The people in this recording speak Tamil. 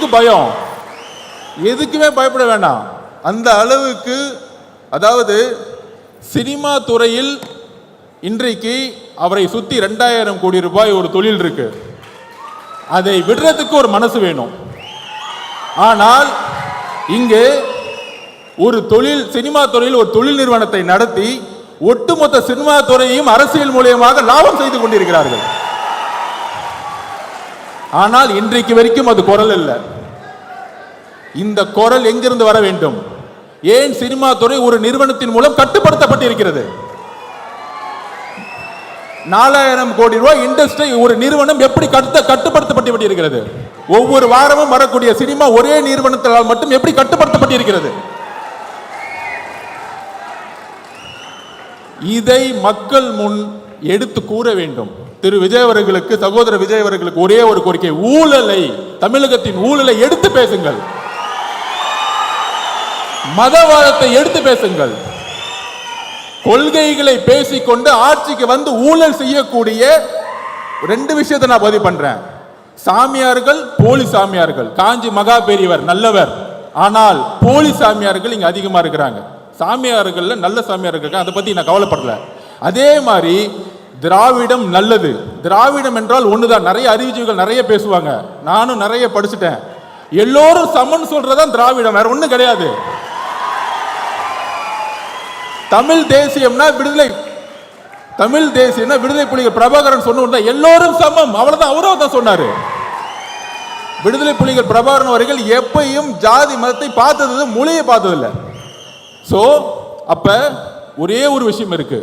எதுக்கு பயம்? எதுக்குமே பயப்பட வேண்டாம். அந்த அளவுக்கு அதாவது சினிமா துறையில் இன்றைக்கு அவரை சுத்தி ரெண்டாயிரம் கோடி ரூபாய் ஒரு தொழில் இருக்கு. அதை விடுறதுக்கு ஒரு மனசு வேணும். ஆனால் இங்கே ஒரு தொழில் சினிமா துறையில் ஒரு தொழில் நிறுவனத்தை நடத்தி ஒட்டுமொத்த சினிமா துறையையும் அரசியல் மூலியமாக லாபம் செய்து கொண்டிருக்கிறார்கள். ஆனால் இன்றைக்கு வரைக்கும் அது குரல் இல்லை இந்த குரல் எங்கிருந்து வர வேண்டும்? ஏன் சினிமா துறை ஒரு நிறுவனத்தின் மூலம் கட்டுப்படுத்தப்பட்டிருக்கிறது? நாலாயிரம் கோடி ரூபாய் இண்டஸ்ட்ரி ஒரு நிறுவனம் எப்படி கட்டு கட்டுப்படுத்தப்பட்டிருக்கிறது? ஒவ்வொரு வாரமும் வரக்கூடிய சினிமா ஒரே நிறுவனத்தால் மட்டும் எப்படி கட்டுப்படுத்தப்பட்டிருக்கிறது? இதை மக்கள் முன் எடுத்து கூற வேண்டும். திரு விஜய் அவர்களுக்கு சகோதரர் விஜய் அவர்களுக்கு ஒரே ஒரு கோரிக்கை. ஊழலை தமிழகத்தின் ஊழலை எடுத்து பேசுங்கள். மதவாதத்தை எடுத்து பேசுங்கள். கொள்கைகளை பேசிக்கொண்டு ஆட்சிக்கு வந்து ஊழல் செய்யக்கூடிய ரெண்டு விஷயத்தை நான் பதிவு பண்றேன். சாமியார்கள் போலி சாமியார்கள். காஞ்சி மகா பெரியவர் நல்லவர். ஆனால் போலி சாமியார்கள் இங்க அதிகமா இருக்கிறாங்க. சாமியார்கள்ல நல்ல சாமியார்கள் இருக்காங்க. அதை பத்தி நான் கவலைப்படல. அதே மாதிரி திராவிடம் நல்லது. திராவிடம் என்றால் ஒண்ணுதான். நிறைய அறிவுஜீவிகள் நிறைய பேசுவாங்க. நானும் நிறைய படிச்சுட்டேன். எல்லோரும் சமன் சொல்றதான் திராவிடம். வேற ஒண்ணும் கிடையாது. தமிழ் தேசியம்னா விடுதலை. தமிழ் தேசியம்னா விடுதலை புலிகள். பிரபாகரன் சொன்ன எல்லோரும் சமம். அவ்வளவுதான். அவரும் தான் சொன்னாரு. விடுதலை புலிகள் பிரபாகரன் அவர்கள் எப்பையும் ஜாதி மதத்தை பார்த்தது மொழியை பார்த்ததில்லை. ஸோ அப்ப ஒரே ஒரு விஷயம் இருக்கு.